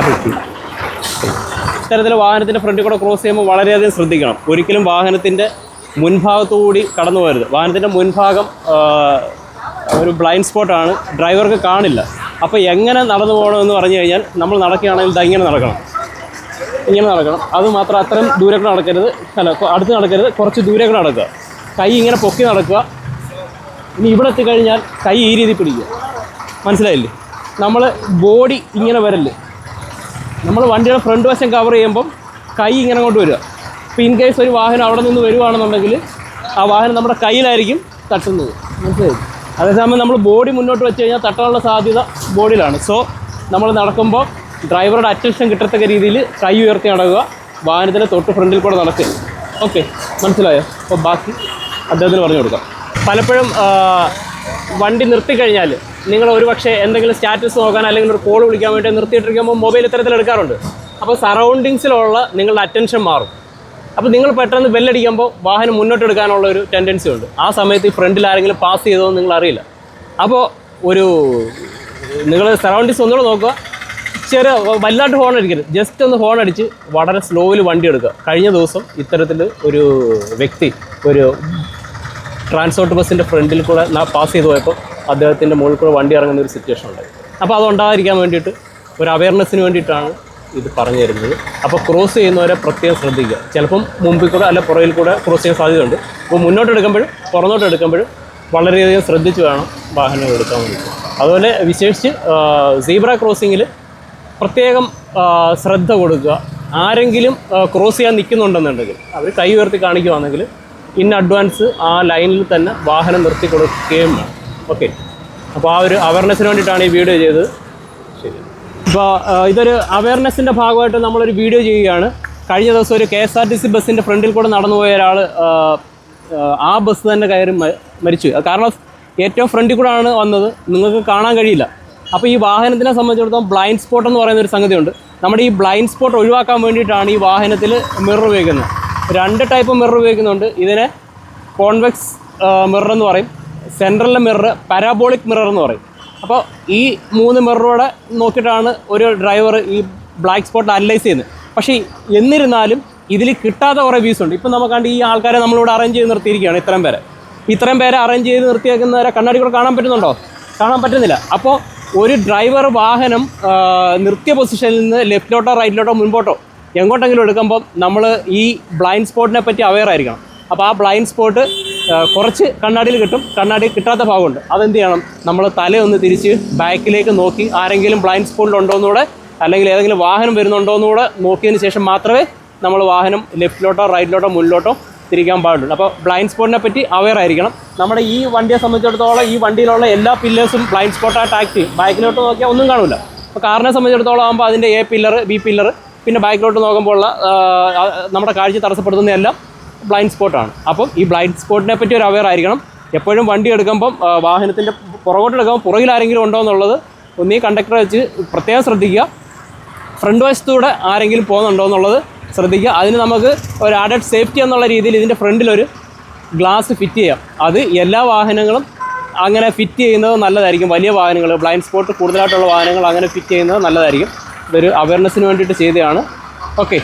അറിയിക്കും ഇത്തരത്തിൽ വാഹനത്തിന്റെ ഫ്രണ്ടിൽ കൂടെ ക്രോസ് ചെയ്യുമ്പോൾ വളരെയധികം ശ്രദ്ധിക്കണം. ഒരിക്കലും വാഹനത്തിന്റെ മുൻഭാഗത്തുകൂടി കടന്നു പോകരുത്. വാഹനത്തിന്റെ മുൻഭാഗം ഒരു ബ്ലൈൻഡ് സ്പോട്ടാണ് ഡ്രൈവർക്ക് കാണില്ല. അപ്പോൾ എങ്ങനെ നടന്നു പോകണമെന്ന് പറഞ്ഞു കഴിഞ്ഞാൽ നമ്മൾ നടക്കുകയാണെങ്കിൽ ദാ ഇങ്ങനെ നടക്കണം. ഇങ്ങനെ നടക്കണം. അത് മാത്രം അത്രയും ദൂരക്കൂടെ നടക്കരുത്. അല്ല അടുത്ത് നടക്കരുത്. കുറച്ച് ദൂരക്കൂടെ നടക്കുക. കൈ ഇങ്ങനെ പൊക്കി നടക്കുക. ഇനി ഇവിടെ എത്തിക്കഴിഞ്ഞാൽ കൈ ഈ രീതിയിൽ പിടിക്കുക. മനസ്സിലായില്ലേ? നമ്മൾ ബോഡി ഇങ്ങനെ വരല്ലേ നമ്മൾ വണ്ടിയുടെ ഫ്രണ്ട് വശം കവർ ചെയ്യുമ്പം കൈ ഇങ്ങനെ അങ്ങോട്ട് വരിക. ഇപ്പോൾ ഇൻ കേസ് ഒരു വാഹനം അവിടെ നിന്ന് വരുവാണെന്നുണ്ടെങ്കിൽ ആ വാഹനം നമ്മുടെ കയ്യിലായിരിക്കും തട്ടുന്നത്. മനസ്സിലായി? അതേസമയം നമ്മൾ ബോഡി മുന്നോട്ട് വെച്ച് കഴിഞ്ഞാൽ തട്ടാനുള്ള സാധ്യത ബോഡിയിലാണ് സോ നമ്മൾ നടക്കുമ്പോൾ ഡ്രൈവറുടെ അറ്റൻഷൻ കിട്ടത്തക്ക രീതിയിൽ കൈ ഉയർത്തി നടക്കുക. വാഹനത്തിന്റെ തൊട്ട് ഫ്രണ്ടിൽ കൂടെ നടക്കുക. ഓക്കെ മനസ്സിലായോ? അപ്പോൾ ബാക്കി അദ്ദേഹത്തിന് പറഞ്ഞു കൊടുക്കാം. പലപ്പോഴും വണ്ടി നിർത്തിക്കഴിഞ്ഞാൽ നിങ്ങൾ ഒരുപക്ഷെ എന്തെങ്കിലും സ്റ്റാറ്റസ് നോക്കാൻ അല്ലെങ്കിൽ ഒരു കോൾ വിളിക്കാൻ വേണ്ടി നിർത്തിയിട്ടിരിക്കുമ്പോൾ മൊബൈൽ ഇത്തരത്തിൽ എടുക്കാറുണ്ട്. അപ്പോൾ സറൗണ്ടിങ്സിലുള്ള നിങ്ങളുടെ അറ്റൻഷൻ മാറും. അപ്പോൾ നിങ്ങൾ പെട്ടെന്ന് ബെല്ലടിക്കുമ്പോൾ വാഹനം മുന്നോട്ട് എടുക്കാനുള്ള ഒരു ടെൻഡൻസി ഉണ്ട്. ആ സമയത്ത് ഈ ഫ്രണ്ടിൽ ആരെങ്കിലും പാസ് ചെയ്തോ നിങ്ങൾ അറിയില്ല. അപ്പോൾ ഒരു നിങ്ങൾ സറൗണ്ടിങ്സ് ഒന്നുകൂടെ നോക്കുക. ചെറിയ വല്ലാണ്ട് ഹോൺ അടിക്കരുത്. ജസ്റ്റ് ഒന്ന് ഹോൺ അടിച്ച് വളരെ സ്ലോയിൽ വണ്ടി എടുക്കുക. കഴിഞ്ഞ ദിവസം ഇത്തരത്തിൽ ഒരു വ്യക്തി ഒരു ട്രാൻസ്പോർട്ട് ബസ്സിന്റെ ഫ്രണ്ടിൽ കൂടെ പാസ് ചെയ്ത് പോയപ്പോൾ അദ്ദേഹത്തിന്റെ മുകളിൽ കൂടെ വണ്ടി ഇറങ്ങുന്ന ഒരു സിറ്റുവേഷൻ ഉണ്ടായി. അപ്പോൾ അത് ഉണ്ടാകാതിരിക്കാൻ വേണ്ടിയിട്ട് ഒരു അവയർനെസ്സിന് വേണ്ടിയിട്ടാണ് ഇത് പറഞ്ഞു തരുന്നത്. അപ്പോൾ ക്രോസ് ചെയ്യുന്നവരെ പ്രത്യേകം ശ്രദ്ധിക്കുക. ചിലപ്പം മുമ്പിൽ കൂടെ അല്ല പുറകിൽ കൂടെ ക്രോസ് ചെയ്യാൻ സാധ്യതയുണ്ട്. അപ്പോൾ മുന്നോട്ട് എടുക്കുമ്പോഴും പുറന്നോട്ട് എടുക്കുമ്പോഴും വളരെയധികം ശ്രദ്ധിച്ച് വേണം വാഹനം എടുക്കാൻ വേണ്ടി അതുപോലെ വിശേഷിച്ച് സീബ്ര ക്രോസിങ്ങിൽ പ്രത്യേകം ശ്രദ്ധ കൊടുക്കുക. ആരെങ്കിലും ക്രോസ് ചെയ്യാൻ നിൽക്കുന്നുണ്ടെന്നുണ്ടെങ്കിൽ അവർ കൈ ഉയർത്തി കാണിക്കുകയാണെങ്കിൽ ഇൻ അഡ്വാൻസ് ആ ലൈനിൽ തന്നെ വാഹനം നിർത്തി കൊടുക്കുകയും വേണം. ഓക്കെ. അപ്പോൾ ആ ഒരു അവയർനെസ്സിന് വേണ്ടിയിട്ടാണ് ഈ വീഡിയോ ചെയ്തത്. ശരി. ഇപ്പോൾ ഇതൊരു അവയർനെസ്സിന്റെ ഭാഗമായിട്ട് നമ്മളൊരു വീഡിയോ ചെയ്യുകയാണ്. കഴിഞ്ഞ ദിവസം ഒരു K S R T C ബസ്സിന്റെ ഫ്രണ്ടിൽ കൂടെ നടന്നു പോയ ഒരാൾ ആ ബസ് തന്നെ കയറി മരിച്ചു. കാരണം ഏറ്റവും ഫ്രണ്ടിൽ കൂടെയാണ് വന്നത്. നിങ്ങൾക്ക് കാണാൻ കഴിയില്ല. അപ്പോൾ ഈ വാഹനത്തിനെ സംബന്ധിച്ചിടത്തോളം ബ്ലൈൻഡ് സ്പോട്ട് എന്ന് പറയുന്ന ഒരു സംഗതിയുണ്ട്. നമ്മുടെ ഈ ബ്ലൈൻഡ് സ്പോട്ട് ഒഴിവാക്കാൻ വേണ്ടിയിട്ടാണ് ഈ വാഹനത്തിൽ മിറർ ഉപയോഗിക്കുന്നത്. രണ്ട് ടൈപ്പ് മിറർ ഉപയോഗിക്കുന്നുണ്ട്. ഇതിനെ കോൺവെക്സ് മിറർ എന്ന് പറയും. സെൻട്രലിലെ മിറർ പാരാബോളിക് മിറർ എന്ന് പറയും. അപ്പോൾ ഈ മൂന്ന് മിററോടെ നോക്കിയിട്ടാണ് ഒരു ഡ്രൈവർ ഈ ബ്ലാക്ക് സ്പോട്ട് അനലൈസ് ചെയ്യുന്നത്. പക്ഷേ എന്നിരുന്നാലും ഇതിൽ കിട്ടാത്ത കുറേ വ്യൂസ് ഉണ്ട്. ഇപ്പം നമുക്കാണ്ട് ഈ ആൾക്കാരെ നമ്മളിവിടെ അറേഞ്ച് ചെയ്ത് നിർത്തിയിരിക്കുകയാണ് ഇത്രയും പേരെ. ഇത്രയും പേരെ അറേഞ്ച് ചെയ്ത് നിർത്തിയേക്കുന്നവരെ കണ്ണാടി കൂടെ കാണാൻ പറ്റുന്നുണ്ടോ? കാണാൻ പറ്റുന്നില്ല. അപ്പോൾ ഒരു ഡ്രൈവർ വാഹനം നിർത്തിയ പൊസിഷനിൽ നിന്ന് ലെഫ്റ്റിലോട്ടോ റൈറ്റിലോട്ടോ മുൻപോട്ടോ എങ്ങോട്ടെങ്കിലും എടുക്കുമ്പോൾ നമ്മൾ ഈ ബ്ലൈൻഡ് സ്പോട്ടിനെ പറ്റി അവെയർ ആയിരിക്കണം. അപ്പോൾ ആ ബ്ലൈൻഡ് സ്പോട്ട് കുറച്ച് കണ്ണാടിയിൽ കിട്ടും. കണ്ണാടി കിട്ടാത്ത ഭാഗമുണ്ട്. അതെന്ത് ചെയ്യണം? നമ്മൾ തലയൊന്ന് തിരിച്ച് ബാക്കിലേക്ക് നോക്കി ആരെങ്കിലും ബ്ലൈൻഡ് സ്പോട്ടിൽ ഉണ്ടോയെന്നൂടെ അല്ലെങ്കിൽ ഏതെങ്കിലും വാഹനം വരുന്നുണ്ടോയെന്നൂടെ നോക്കിയതിന് ശേഷം മാത്രമേ നമ്മൾ വാഹനം ലെഫ്റ്റിലോട്ടോ റൈറ്റിലോട്ടോ മുന്നിലോട്ടോ തിരിക്കാൻ പാടുള്ളൂ. അപ്പോൾ ബ്ലൈൻഡ് സ്പോട്ടിനെ പറ്റി അവയർ ആയിരിക്കണം. നമ്മുടെ ഈ വണ്ടിയെ സംബന്ധിച്ചിടത്തോളം ഈ വണ്ടിയിലുള്ള എല്ലാ പില്ലേഴ്സും ബ്ലൈൻഡ് സ്പോട്ടായിട്ട് ആക്ട് ചെയ്യും. ബാക്കിലോട്ട് നോക്കിയാൽ ഒന്നും കാണില്ല അപ്പോൾ കാറിനെ സംബന്ധിച്ചിടത്തോളം ആകുമ്പോൾ അതിന്റെ എ പില്ലർ ബി പില്ലർ പിന്നെ ബാക്കിലോട്ട് നോക്കുമ്പോൾ ഉള്ള നമ്മുടെ കാഴ്ച തടസ്സപ്പെടുത്തുന്നതെല്ലാം ബ്ലൈൻഡ് സ്പോട്ടാണ് അപ്പം ഈ ബ്ലൈൻഡ് സ്പോട്ടിനെ പറ്റി ഒരു അവയർ ആയിരിക്കണം. എപ്പോഴും വണ്ടി എടുക്കുമ്പം വാഹനത്തിന്റെ പുറകോട്ട് എടുക്കുമ്പോൾ പുറകിൽ ആരെങ്കിലും ഉണ്ടോ എന്നുള്ളത് ഒന്നീ കണ്ടക്ടറെ വെച്ച് പ്രത്യേകം ശ്രദ്ധിക്കുക. ഫ്രണ്ട് വശത്തൂടെ ആരെങ്കിലും പോകുന്നുണ്ടോ എന്നുള്ളത് ശ്രദ്ധിക്കുക. അതിന് നമുക്ക് ഒരു ആഡഡ് സേഫ്റ്റി എന്നുള്ള രീതിയിൽ ഇതിന്റെ ഫ്രണ്ടിലൊരു ഗ്ലാസ് ഫിറ്റ് ചെയ്യാം. അത് എല്ലാ വാഹനങ്ങളും അങ്ങനെ ഫിറ്റ് ചെയ്യുന്നത് നല്ലതായിരിക്കും. വലിയ വാഹനങ്ങൾ ബ്ലൈൻഡ് സ്പോട്ട് കൂടുതലായിട്ടുള്ള വാഹനങ്ങൾ അങ്ങനെ ഫിറ്റ് ചെയ്യുന്നത് നല്ലതായിരിക്കും. ഇതൊരു അവയർനെസ്സിന് വേണ്ടിയിട്ട് ചെയ്തതാണ്. ഓക്കെ